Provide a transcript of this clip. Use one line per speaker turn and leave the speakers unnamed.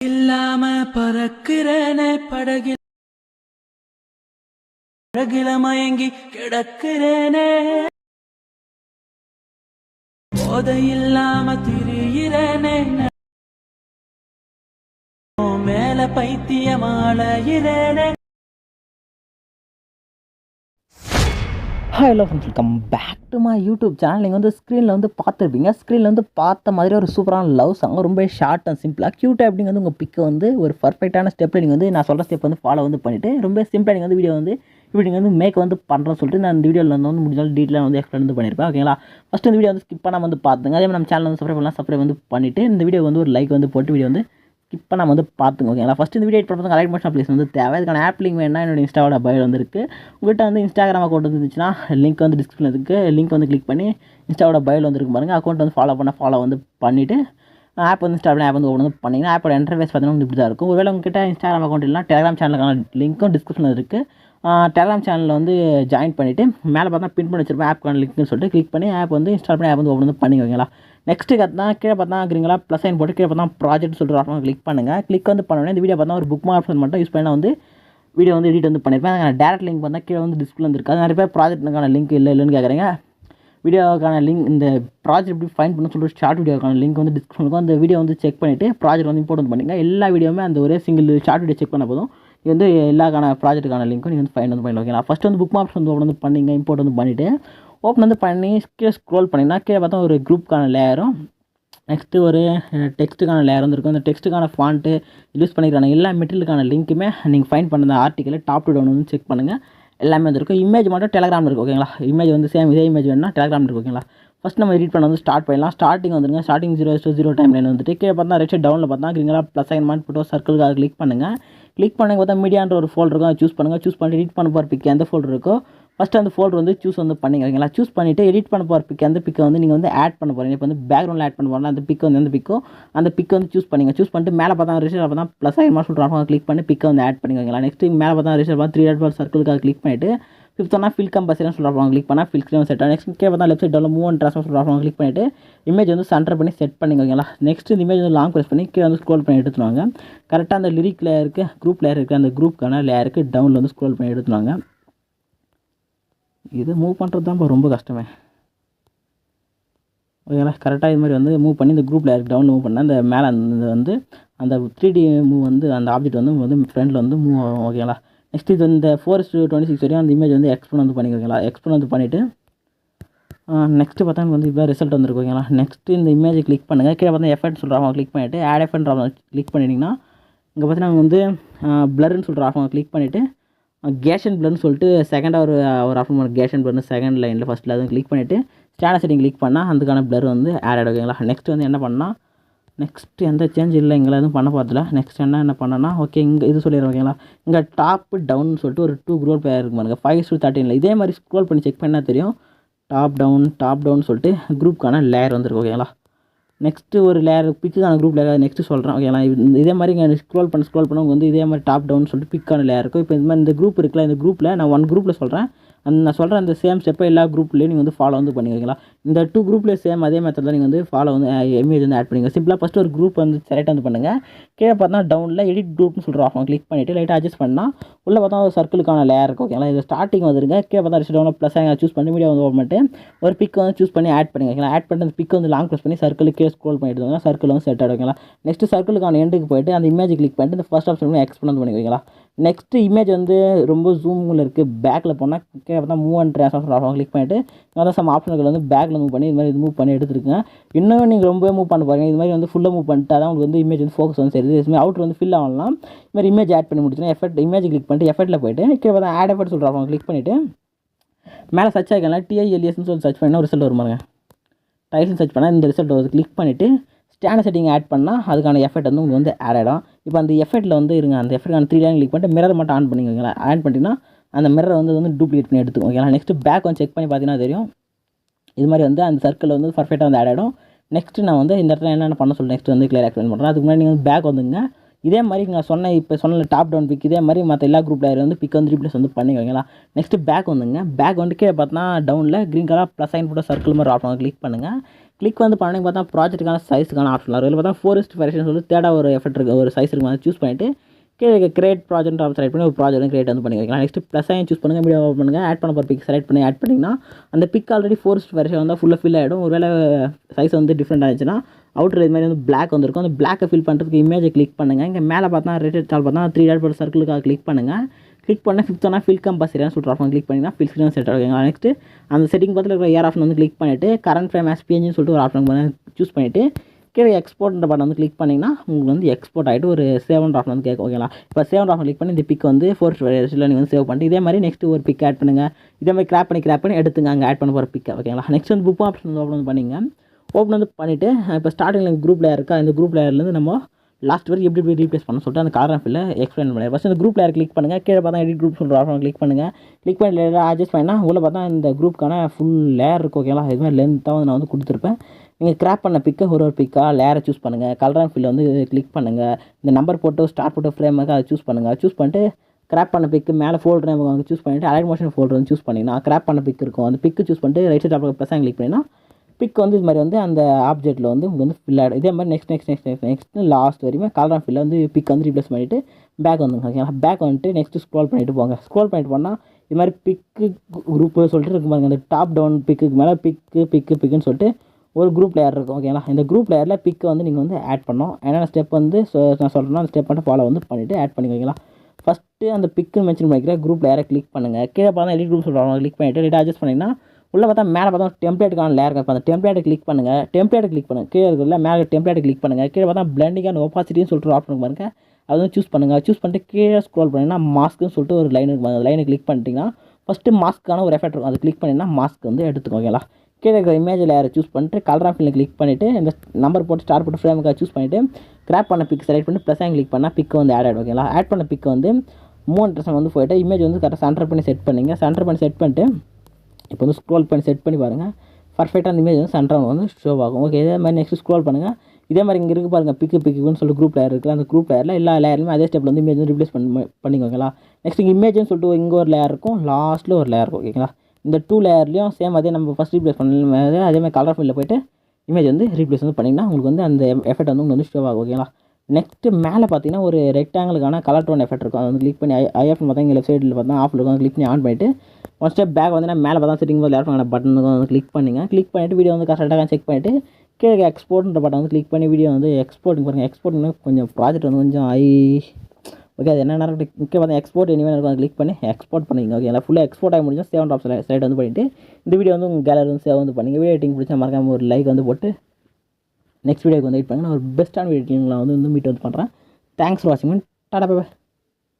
இல்லாம பறக்கிறன படகில். படகில மயங்கி கிடக்கிறேனே. போதை இல்லாம திரியிறேனே. மேல பைத்தியமாளையிறேனே hi
hello friends welcome back to my YouTube channel நீங்கள் வந்து ஸ்க்ரீனில் வந்து பார்த்துருப்பீங்க. ஸ்க்ரீனில் வந்து பார்த்த மாதிரி ஒரு சூப்பரான லவ் சாங் ரொம்ப ஷார்ட் அண்ட் சிம்பிளாக க்யூட்டாக எப்படிங்க வந்து உங்கள் பிக்கை வந்து ஒரு பர்ஃபெக்டான ஸ்டெப்பில் நீங்கள் வந்து நான் சொல்கிற ஸ்டெப் வந்து ஃபாலோ வந்து பண்ணிவிட்டு ரொம்ப சிம்பிளாக நீங்கள் வந்து வீடியோ வந்து இப்படி நீங்கள் வந்து மேக் வந்து பண்ணுறேன்னு சொல்லிட்டு நான் இந்த வீடியோவில் வந்து முடிஞ்சாலும் டீட்டெயிலாக வந்து எக்ஸ்பிளைன் வந்து பண்ணியிருப்பேன் ஓகேங்களா ஃபஸ்ட்டு இந்த வீடியோ வந்து ஸ்கிப் பண்ணாமல் வந்து பார்த்துங்க. அதே மாதிரி நம்ம சேனல் வந்து சப்ஸ்கிரைப் பண்ணலாம் சப்ஸ்கிரைப் வந்து பண்ணிவிட்டு இந்த வீடியோ வந்து ஒரு லைக் வந்து போட்டு வீடியோ வந்து ஸ்கிப் பண்ணாமல் வந்து பார்த்துங்க ஓகேங்களா ஃபஸ்ட் இந்த வீடியோ பண்ணுறது கலெக்ட் பண்ண அப்ளிகேஷன் வந்து தேவை. இதுக்கான ஆப் லிங்க் வேணா என்னோட இன்ஸ்டாவோட பயோ வந்துருக்கு. உங்கள்கிட்ட வந்து இன்ஸ்டாகிராம் அக்கௌண்ட் வந்துச்சுன்னா லிங்க் வந்து டிஸ்கிரிப்ஷன் இருக்குது லிங்க் வந்து கிளிக் பண்ணி இன்ஸ்டாவோட பயோவில் வந்துருக்கு பாருங்கள் அக்கௌண்ட் வந்து ஃபாலோ பண்ண ஃபாலோ வந்து பண்ணிவிட்டு ஆப் வந்து இன்ஸ்டாவில் ஆப் வந்து ஓப்பன் வந்து பண்ணிங்கன்னா ஆப்போட இன்டர்ஃபேஸ் பார்த்தீங்கன்னா இப்படி தான் இருக்கும். ஒருவேளை உங்ககிட்ட இன்ஸ்டாகிராம் அக்கௌண்ட் இல்லைனா டெலிகிராம் சேனலுக்கான லிங்க்கும் டிஸ்கிரிப்ஷனில் இருக்குது டெலிகிராம் சேனலில் வந்து ஜாயின் பண்ணிவிட்டு மேலே பார்த்தா பின் பண்ணி வச்சிருப்பேன் ஆப்க்கான லிங்க்னு சொல்லிட்டு கிளிக் பண்ணி ஆப் வந்து இன்ஸ்டால் பண்ணி ஆப் வந்து ஓப்பன் வந்து பண்ணிக்கோங்களா நெக்ஸ்ட்டு பார்த்தா கீழே பார்த்தா இருக்கிறீங்களா ப்ளஸ் சைன் போட்டு கீழே பார்த்தா ப்ராஜெக்ட் சொல்கிற ஆப்ஷன் கிளிக் பண்ணுங்கள் கிளிக் வந்து பண்ணோன்னே இந்த வீடியோ பார்த்தா ஒரு புக் ஆப்ஷன் மட்டும் யூஸ் பண்ணால் வந்து வீடியோ வந்து எடிட் வந்து பண்ணியிருப்பேன் அதுக்கான டேரக்ட் லிங்க் பார்த்தா கீழே வந்து டிஸ்பிளே வந்து நிறைய பேர் ப்ராஜெக்ட்டுக்கான லிங்க் இல்லை இல்லைன்னு கேட்குறீங்க வீடியோக்கான லிங்க் இந்த ப்ராஜெக்ட் எப்படி ஃபைன் பண்ண சொல்லிட்டு ஷார்ட் வீடியோக்கான லிங்க் வந்து டிஸ்கிரிப்ஷனுக்கும் அந்த வீடியோ வந்து செக் பண்ணிவிட்டு ப்ராஜெக்ட் வந்து இம்போர்ட் வந்து பண்ணிங்க எல்லா வீடியோவுமே அந்த ஒரே சிங்கிள் ஷார்ட் வீடியோ செக் பண்ண போதும். இது வந்து எல்லாக்கான ப்ராஜெக்ட்டுக்கான லிங்க்கும் நீங்கள் வந்து ஃபைன் வந்து பண்ணிடலாம். ஓகேங்களா ஃபஸ்ட் வந்து புக் மாப்ஸ் வந்து ஓப்பன் வந்து பண்ணிங்க இம்போர்ட் வந்து பண்ணிவிட்டு ஓப்பன் வந்து பண்ணி கீழே ஸ்க்ரோல் பண்ணிங்கன்னா கீழே பார்த்தா ஒரு குரூப்க்கான லேயரும் நெக்ஸ்ட்டு ஒரு டெக்ஸ்ட்டுக்கான லேயர் வந்து இருக்கும். அந்த டெக்ஸ்ட்டுக்கான ஃபாண்ட்டு யூஸ் பண்ணிக்கிறாங்க எல்லா மெட்டீரியலுக்கான லிங்க்குமே நீங்கள் ஃபைன் பண்ண ஆர்டிக்கல் டாப் டு டவுன் வந்து செக் பண்ணுங்கள் எல்லாமே வந்துருக்கும் இமேஜ் மட்டும் டெலகிராமில் இருக்குது ஓகேங்களா இமேஜ் வந்து சேம் இதே இமேஜ் வேணும்னா டெலகிராமில் இருக்குது ஓகேங்களா ஃபஸ்ட் நம்ம எடிட் பண்ண வந்து ஸ்டார்ட் பண்ணலாம் ஸ்டார்டிங் வந்துருங்க. Starting zero to zero timeline வந்துட்டு கீழே பார்த்தா ரெட் டவுனில் பார்த்தா கிரீங்களா ப்ளஸ் சைன் மாட் போட்டோ சர்க்கிள்காக கிளிக் பண்ணுங்கள் கிளிக் பண்ணி பார்த்தா மீடியான்ற ஒரு ஃபோல்டர் இருக்கும். அதை சூஸ் பண்ணுங்கள் சூஸ் பண்ணி எடிட் பண்ண போகிற பிக் எந்த ஃபோல்டர் இருக்கோ ஃபஸ்ட்டு அந்த ஃபோல்டர் வந்து சூஸ் வந்து பண்ணிங்க ஓகேங்களா சூஸ் பண்ணிவிட்டு எடிட் பண்ண போகிற பிக் அந்த பிக்கை வந்து நீங்கள் வந்து ஆட் பண்ண போகிறீங்க இப்போ வந்து பேக்ரவுண்டில் ஆட் பண்ண போகிறோம் அந்த பிக் வந்து எந்த பிக்கோ அந்த பிக்கை வந்து சூஸ் பண்ணிங்க. சூஸ் பண்ணிட்டு மேலே பார்த்தா ரிசல்ட் பார்த்தா ப்ளஸ் ஆயிரமா சொல்கிறாங்க கிளிக் பண்ணி பிக்கை வந்து ஆட் பண்ணிங்க ஓகேங்களா மேலே பார்த்தா ரிசல்ட் பார்த்தா த்ரீ டாட் பார் சர்க்கிளுக்காக கிளிக் பண்ணிவிட்டு ஃபிஃப்த்னா ஃபில் கம்பல்சரி சொல்கிறாங்க கிளிக் பண்ணால் ஃபில் ஸ்க்ரீன் செட் நெக்ஸ்ட் கே பார்த்தா லெஃப்ட் சைடில் மூவ் அண்ட் ட்ரான்ஸ்ஃபர் சொல்கிறாங்க கிளிக் பண்ணிவிட்டு இமேஜ் வந்து சென்டர் பண்ணி செட் பண்ணிங்க ஓகேங்களா நெக்ஸ்ட் இந்த இமேஜ் வந்து லாங் ப்ரெஸ் பண்ணி கீழே வந்து ஸ்க்ரோல் பண்ணி எடுத்துருவாங்க கரெக்டாக அந்த லிரிக் லேயருக்கு குரூப் லேயர் இருக்குது அந்த குரூப்க்கான லேயருக்கு டவுனில் வந்து ஸ்க்ரோல் பண்ணி எடுத்துருவாங்க இது மூவ் பண்ணுறது தான் ரொம்ப கஷ்டமே. ஓகேங்களா? கரெக்டாக இது மாதிரி வந்து மூவ் பண்ணி இந்த குரூப்பில் யாருக்கு டவுன் மூவ் பண்ணால் அந்த மேலே அந்த வந்து அந்த த்ரீ டி மூவ் வந்து அந்த ஆப்ஜெக்ட் வந்து வந்து ஃப்ரண்டில் வந்து மூவ் ஆகும். ஓகேங்களா? நெக்ஸ்ட் இது இந்த ஃபோர் டூ டுவெண்ட்டி சிக்ஸ் வரையும் அந்த இமேஜ் வந்து எக்ஸ்போன் வந்து பண்ணிக்கோங்களா எக்ஸ்போன் வந்து பண்ணிவிட்டு நெக்ஸ்ட்டு பார்த்தா எனக்கு வந்து இப்போ ரிசல்ட் வந்துருக்கு. ஓகேங்களா? நெக்ஸ்ட்டு இந்த இமேஜை கிளிக் பண்ணுங்கள் கீழே பார்த்தா எஃபெக்ட் சொல்கிறாங்க கிளிக் பண்ணிவிட்டு ஆட் எஃபெக்ட் கிளிக் பண்ணிட்டிங்கன்னா இங்கே பார்த்தீங்கன்னா வந்து ப்ளர்னு சொல்கிற ஆஃப் கிளிக் பண்ணிவிட்டு கேஷன் பிளர்னு சொல்லிட்டு செகண்டாக ஒரு ஒரு ஆஃப் பண்ண கேஷன் பிளர்னு செகண்ட் லைனில் ஃபஸ்ட்டில் அதுவும் கிளிக் பண்ணிவிட்டு ஸ்டாண்டர்ட் செட்டிங் கிளிக் பண்ணால் அதுக்கான பிளர் வந்து ஆட் ஆகிடும் ஓகேங்களா நெக்ஸ்ட் வந்து என்ன பண்ணால் நெக்ஸ்ட் எந்த சேஞ்ச் இல்லை எங்களை எதுவும் பண்ண பார்த்துல நெக்ஸ்ட் என்ன என்ன பண்ணனா ஓகே இங்கே இது சொல்லிடுறேன் ஓகேங்களா இங்கே டாப் டவுன் சொல்லிட்டு ஒரு டூ குரோல் பேர் இருக்கு பாருங்க. ஃபைவ் டூ தேர்ட்டினில் இதே மாதிரி ஸ்க்ரோல் பண்ணி செக் பண்ணால் தெரியும். டாப் டவுன் டாப் டவுன் சொல்லிட்டு குரூப்க்கான லேயர் வந்துருக்கு ஓகேங்களா நெக்ஸ்ட்டு ஒரு லேயர் பிக்குக்கான குரூப் லேயர் நெக்ஸ்ட்டு சொல்கிறேன் ஓகேங்களா இதே மாதிரி இங்கே ஸ்க்ரோல் பண்ண ஸ்க்ரோல் பண்ணவங்க வந்து இதே மாதிரி டாப் டவுன் சொல்லிட்டு பிக்கான லேயர் இருக்கும் இப்போ இந்த மாதிரி இந்த குரூப் இருக்குல்ல இந்த குரூப்பில் நான் ஒன் குரூப்பில் சொல்கிறேன் நான் சொல்கிற அந்த சேம் ஸ்டெப்பை எல்லா குரூப்லேயும் நீங்கள் வந்து ஃபாலோ வந்து பண்ணிக்கிறீங்களா? இந்த டூ குரூப்லேயே சேம் அதே மெத்தடில் நீங்கள் வந்து ஃபாலோ வந்து இமேஜ் வந்து ஆட் பண்ணிங்க சிம்பிளாக ஃபஸ்ட்டு ஒரு குரூப் வந்து செலக்ட் வந்து பண்ணுங்கள் கீழே பார்த்தா டவுனில் எடிட் குரூப்னு சொல்கிற ஆஃபன் கிளிக் பண்ணிவிட்டு லைட்டாக அட்ஜஸ்ட் பண்ணால் உள்ளே பார்த்தா ஒரு சர்க்கிளுக்கான லேயர் இருக்கும் ஓகேங்களா இது ஸ்டார்டிங் வந்துருங்க. கீழே பார்த்தா ரிசல்ட் டவுனில் ப்ளஸ் சூஸ் பண்ணி மீடியா வந்து ஓப்பன் பண்ணிட்டு ஒரு பிக் வந்து சூஸ் பண்ணி ஆட் பண்ணுங்க ஓகேங்களா ஆட் பண்ணிட்டு அந்த பிக் வந்து லாங் ப்ரெஸ் பண்ணி சர்க்கிளுக்கு ஸ்க்ரோல் பண்ணிட்டு வாங்க சர்க்கிள் வந்து செட் ஆகிடுங்களா நெக்ஸ்ட் சர்க்கிளுக்கான எண்டுக்கு போயிட்டு அந்த இமேஜ் கிளிக் பண்ணிட்டு இந்த ஃபஸ்ட் ஆப்ஷன் எக்ஸ்பிளன் பண்ணிக்கிறீங்களா நெக்ஸ்ட்டு இமேஜ் வந்து ரொம்ப ஜூமில் இருக்குது பேக்கில் போனால் கீழே பார்த்தா மூவ் அண்ட் ட்ரான்ஸ்ஃபர் ஆகும் கிளிக் பண்ணிட்டு அதான் சம் ஆப்ஷன்கள் வந்து பேக்கில் மூவ் பண்ணி இது மாதிரி இது மூவ் பண்ணி எடுத்துருக்கேன். இன்னும் நீங்கள் ரொம்ப மூவ் பண்ண பாருங்க. இது மாதிரி வந்து ஃபுல்லாக மூவ் பண்ணிட்டு அதான் உங்களுக்கு வந்து இமேஜ் வந்து ஃபோக்கஸ் வந்து சரி இதுமாதிரி அவுட் வந்து ஃபில் ஆகலாம். இது மாதிரி இமேஜ் ஆட் பண்ணி முடிச்சுன்னா எஃபெக்ட் இமேஜ் கிளிக் பண்ணிட்டு எஃபெக்ட்டில் போயிட்டு கீழே பார்த்தா ஆட் எஃபெக்ட் சொல்கிறாங்க கிளிக் பண்ணிவிட்டு மேலே சர்ச் ஆகிக்கலாம் டிஐஎல்எஸ்னு சொல்லி சர்ச் பண்ணால் ரிசல்ட் வருமாங்க டைல்ஸ் டைட்டில் சர்ச் பண்ணால் இந்த ரிசல்ட் வருது கிளிக் பண்ணிவிட்டு ஸ்டாண்டர்ட் செட்டிங் ஆட் பண்ணால் அதுக்கான எஃபெக்ட் வந்து உங்களுக்கு வந்து ஆட் ஆகிடும் இப்போ அந்த எஃபெக்ட்டில் வந்து இருங்க அந்த எஃபெக்டான த்ரீ லைன் கிளிக் பண்ணிட்டு மிரர் மட்டும் ஆன் பண்ணிக்கோங்களா ஆன் பண்ணிட்டீங்கன்னா அந்த மிரரை வந்து வந்து டூப்ளிகேட் பண்ணி எடுத்துக்கும் ஓகேங்களா நெக்ஸ்ட் பேக் வந்து செக் பண்ணி பார்த்தீங்கன்னா தெரியும். இது மாதிரி வந்து அந்த சர்க்கிள் வந்து பர்ஃபெக்டாக வந்து ஆட் ஆகிடும் நெக்ஸ்ட் நான் வந்து இந்த இடத்துல என்னென்ன பண்ண சொல்லி நெக்ஸ்ட் வந்து கிளியர் எக்ஸ்பிளைன் பண்ணுறேன் அதுக்கு முன்னாடி நீங்கள் வந்து பேக் வந்துங்க இதே மாதிரி நான் சொன்ன இப்போ சொன்ன டாப் டவுன் பிக் இதே மாதிரி மற்ற எல்லா குரூப் லேயர் வந்து பிக் வந்து ரீப்ளேஸ் வந்து பண்ணிக்கோங்களா நெக்ஸ்ட்டு பேக் வந்துங்க பேக் வந்து கீழே பார்த்தா டவுனில் க்ரீன் கலர் ப்ளஸ் சைன் போட்டு சர்க்கிள் மாதிரி ஆப்ஷன் கிளிக் பண்ணுங்கள் கிளிக் வந்து பண்ணி பார்த்தா ப்ராஜெக்ட்டுக்கான சைஸுக்கான ஆப்ஷன் இருக்கும் இதில் பார்த்தா ஃபோரஸ்ட் வெரிஷன் சொல்லி தேர்டாக ஒரு எஃபெக்ட் இருக்குது ஒரு சைஸ் இருக்கும் அதை சூஸ் பண்ணிவிட்டு கீழே கிரியேட் ப்ராஜெக்ட் ஆப் செலக்ட் பண்ணி ஒரு ப்ராஜெக்ட் கிரியேட் வந்து பண்ணிக்கலாம் நெக்ஸ்ட் ப்ளஸ் ஆயின் சூஸ் பண்ணுங்கள் மீடியம் ஓப்பன் பண்ணுங்கள் ஆட் பண்ண போகிற பிக் செலக்ட் பண்ணி ஆட் பண்ணிங்கன்னா அந்த பிக் ஆல்ரெடி ஃபோர்ஸ்ட் வெர்ஷன் வந்தால் ஃபுல்லாக ஃபில் ஆகிடும் ஒருவேளை சைஸ் வந்து டிஃப்ரெண்ட் ஆச்சுன்னா அவுட்டர் இது மாதிரி வந்து பிளாக் வந்துருக்கும். அந்த பிளாக்கை ஃபில் பண்ணுறதுக்கு இமேஜை கிளிக் பண்ணுங்கள் இங்கே மேலே பார்த்தா ரேட்டட் சால் பார்த்தா த்ரீ டாட் போட சர்க்கிளுக்காக கிளிக் பண்ணுங்கள் கிளிக் பண்ணால் ஃபிஃப்த் ஆனால் ஃபில் கம்பல்சரியான சொல்லிட்டு ஆஃப் கிளிக் பண்ணிங்கன்னா ஃபில் ஸ்க்ரீன் செட் ஆகுங்க நெக்ஸ்ட் அந்த செட்டிங் பக்கத்தில் இருக்கிற ஏர் ஆப்ஷன் வந்து கிளிக் பண்ணிவிட்டு கரண்ட் ஃப்ரேம் எஸ்பிஎன்ஜின்னு சொல்லிட்டு ஒரு ஆப்ஷன் சூஸ் பண்ணிவிட்டு கீழே எக்ஸ்போர்ட்ன்ற பட்டன் வந்து கிளிக் பண்ணிங்கன்னா உங்களுக்கு வந்து எக்ஸ்போர்ட் ஆகிட்டு ஒரு சேவன் ஆப்ஷன் வந்து கேட்கும் ஓகேங்களா இப்போ சேவன் ஆப்ஷன் கிளிக் பண்ணி இந்த பிக் வந்து ஃபோர் வெரியில் நீங்கள் வந்து சேவ் பண்ணிட்டு இதே மாதிரி நெக்ஸ்ட் ஒரு பிக் ஆட் பண்ணுங்கள் இதே மாதிரி கிராப் பண்ணி கிராப் பண்ணி எடுத்துங்க அங்கே ஆட் பண்ண போகிற பிக்கை ஓகேங்களா நெக்ஸ்ட் வந்து புக் ஆப்ஷன் வந்து ஓப்பன் வந்து பண்ணிங்க. ஓப்பன் வந்து பண்ணிவிட்டு இப்போ ஸ்டார்டிங்கில் குரூப் லேயர் இருக்கா? இந்த குரூப் லேயர்லேருந்து நம்ம லாஸ்ட் வரைக்கும் எப்படி எப்படி ரீப்ளேஸ் பண்ண சொல்லிட்டு அந்த காரணம் ஃபில்ல எக்ஸ்பிளைன் பண்ணி. ஃபஸ்ட் இந்த குரூப் யார் கிளிக் பண்ணுங்கள் கீழே பார்த்தா எடிட் குரூப் சொல்கிற ஆப்ஷன் கிளிக் பண்ணுங்கள் கிளிக் பண்ணி லேயர் அட்ஜஸ்ட் பண்ணால் உள்ள பார்த்தா இந்த குரூப்புக்கான ஃபுல் லேயர் இருக்கும் ஓகேங்களா இது மாதிரி லென்த்தாக வந்து நான் வந்து கொடுத்துருப்பேன். நீங்கள் கிராப் பண்ண பிக்கை ஒரு ஒரு பிக்காக லேயரை சூஸ் பண்ணுங்கள் கலர் அண்ட் ஃபில் வந்து கிளிக் பண்ணுங்கள் இந்த நம்பர் போட்டு ஸ்டார் போட்டு ஃப்ரேமுக்கு அதை சூஸ் பண்ணுங்கள் சூஸ் பண்ணிட்டு கிராப் பண்ண பிக்கு மேலே ஃபோல்டர் வந்து சூஸ் பண்ணிவிட்டு அலைட் மோஷன் ஃபோல்டர் வந்து சூஸ் பண்ணிங்கன்னா கிராப் பண்ண பிக் இருக்கும். அந்த பிக்கு சூஸ் பண்ணிட்டு ரைட் சைட் டாப்பில் ப்ளஸ் கிளிக் பண்ணிங்கன்னா பிக் வந்து இது மாதிரி வந்து அந்த ஆப்ஜெக்ட்டில் வந்து உங்களுக்கு வந்து ஃபில் ஆகிடும் இதே மாதிரி next next next next next last வரையுமே கலர் அண்ட் ஃபில்ல வந்து பிக் வந்து ரீப்ளேஸ் பண்ணிவிட்டு பேக் வந்துங்க ஓகேங்களா பேக் வந்துட்டு நெக்ஸ்ட்டு ஸ்க்ரோல் பண்ணிட்டு போங்க. ஸ்க்ரோல் பண்ணிட்டு போனால் இது மாதிரி பிக்கு குரூப்பு சொல்லிட்டு இருக்கும் பாருங்க. அந்த டாப் டவுன் பிக்குக்கு மேலே பிக்கு பிக்கு பிக்குன்னு சொல்லிட்டு ஒரு குரூப் லேயர் இருக்கும் ஓகேங்களா இந்த குரூப் லேயரில் பிக்கை வந்து நீங்கள் வந்து ஆட் பண்ணோம் என்னென்ன ஸ்டெப் வந்து நான் சொல்கிறேன்னா அந்த ஸ்டெப் மட்டும் ஃபாலோ வந்து பண்ணிவிட்டு ஆட் பண்ணிக்கோங்களா ஃபஸ்ட்டு அந்த பிக்கு மென்ஷன் பண்ணிக்கிற குரூப் லேயரை கிளிக் பண்ணுங்கள் கீழே பார்த்தா எடிட் குரூப் சொல்கிறாங்க கிளிக் பண்ணிவிட்டு எடிட் அட்ஜஸ்ட் பண்ணிங்கன்னா உள்ளே பார்த்தா மேலே பார்த்தா டெம்ப்ளேட்டுக்கான லேயர் இருக்கும் அந்த டெம்ப்ளேட்டை கிளிக் பண்ணுங்கள் டெம்ப்ளேட்டை கிளிக் பண்ணுங்கள் கீழே இருக்கிற மேலே டெம்ப்ளேட்டை கிளிக் பண்ணுங்கள் கீழே பார்த்தா பிளண்டிங் அண்ட் ஒப்பாசிட்டின்னு சொல்லிட்டு ஆப்ஷன் பாருங்க. அது வந்து சூஸ் பண்ணுங்கள் சூஸ் பண்ணிட்டு கீழே ஸ்க்ரோல் பண்ணிங்கன்னா மாஸ்க்குன்னு சொல்லிட்டு ஒரு லைன் இருக்கும் அந்த லைனை கிளிக் பண்ணிட்டீங்கன்னா ஃபஸ்ட்டு மாஸ்க்கான ஒரு எஃபெக்ட் இருக்கும். அது கிளிக் பண்ணிங்கன்னா மாஸ்க் வந்து எடுத்துக்கோங்க ஓகேங்களா கீழே இருக்கிற இமேஜ் லேயரை சூஸ் பண்ணிட்டு கலர் ஆஃபில் கிளிக் பண்ணிவிட்டு இந்த நம்பர் போட்டு ஸ்டார் போட்டு ஃப்ரேமுக்காக சூஸ் பண்ணிவிட்டு கிராப் பண்ண பிக் செலக்ட் பண்ணி ப்ளஸ் கிளிக் பண்ணால் பிக் வந்து ஆட் ஆகிடும் ஓகேங்களா ஆட் பண்ண பிக் வந்து மூணு ட்ரெஸ் வந்து போயிட்டு இமேஜ் வந்து கரெக்டாக சென்டர் பண்ணி செட் பண்ணிங்க. சென்டர் பண்ணி செட் பண்ணிட்டு இப்போ வந்து ஸ்க்ரோல் பண்ணி செட் பண்ணி பாருங்கள் பர்ஃபெக்டாக அந்த இமேஜ் வந்து சென்டராக வந்து ஷோ ஆகும். ஓகே இதே மாதிரி நெக்ஸ்ட் ஸ்க்ரோல் பண்ணுங்கள் இதே மாதிரி இங்கே இருக்குது பாருங்கள் பிக்கு பிக்குன்னு சொல்லிட்டு குரூப் லேயர் இருக்குது அந்த குரூப் லேயரில் எல்லா லேயருமே அதே ஸ்டெப்பில் வந்து இமேஜ் வந்து ரிப்ளேஸ் பண்ணி பண்ணிக்கோங்களா. நெக்ஸ்ட் இங்கே இமேஜ்னு சொல்லிட்டு இங்கே ஒரு லேயர் இருக்கும். லாஸ்ட்டில் ஒரு லேயர் இருக்கும். ஓகேங்களா இந்த டூ லேயர்லையும் சேம் அதே நம்ம ஃபஸ்ட் ரீப்ளேஸ் பண்ண அதே மாதிரி கலர் ஃபில்லில் போயிட்டு இமேஜ் வந்து ரீப்ளேஸ் வந்து பண்ணிங்கன்னா உங்களுக்கு வந்து அந்த எஃபெக்ட் வந்து உங்களுக்கு வந்து ஷோ ஆகும். ஓகேங்களா நெக்ஸ்ட்டு மேலே பார்த்தீங்கன்னா ஒரு ரெக்டாங்கிளுக்கான கலர் டோன் எஃபெக்ட் இருக்கும். அதை வந்து கிளிக் பண்ணி ஐஎஃப் பார்த்தா இங்கே லெஃப்ட் சைடில் பார்த்தா ஆஃப் இருக்கும். கிளிக் பண்ணி ஆன் பண்ணிட்டு ஒன் ஸ்டெப் பேக் வந்து மேலே பார்த்தா செட்டிங் போது லேப்டாப் பட்டன் வந்து கிளிக் பண்ணிங்க. கிளிக் பண்ணிவிட்டு வீடியோ வந்து கரெக்டாக செக் பண்ணிவிட்டு கீழே எக்ஸ்போர்ட்ன்ற பட்டன் வந்து கிளிக் பண்ணி வீடியோ வந்து எக்ஸ்போர்ட்டிங் பாருங்கள் எக்ஸ்போர்ட்னா கொஞ்சம் ப்ராஜெக்ட் வந்து கொஞ்சம் ஐ ஓகே அது என்ன நேரம் முக்கிய பார்த்தா எக்ஸ்போர்ட் எனிவே இருக்கும். அதை கிளிக் பண்ணி எக்ஸ்போர்ட் பண்ணிங்க ஓகே எல்லாம் ஃபுல்லாக எக்ஸ்போர்ட் ஆகி முடிஞ்சால் சேவன் ஆப்ஷன் சைட் வந்து பண்ணிவிட்டு இந்த வீடியோ வந்து உங்கள் கேலரி வந்து சேவ் வந்து பண்ணிங்க வீடியோ எடிட்டிங் பிடிச்சா மறக்காமல் ஒரு லைக் வந்து போட்டு நெக்ஸ்ட் வீடியோக்கு வந்து வெயிட் பண்ணுங்கள் நான் ஒரு பெஸ்ட்டான வீடியோலாம் வந்து வந்து மீட் வந்து பண்ணுறேன் தேங்க்ஸ் ஃபார் வாட்சிங் டாடா பாய்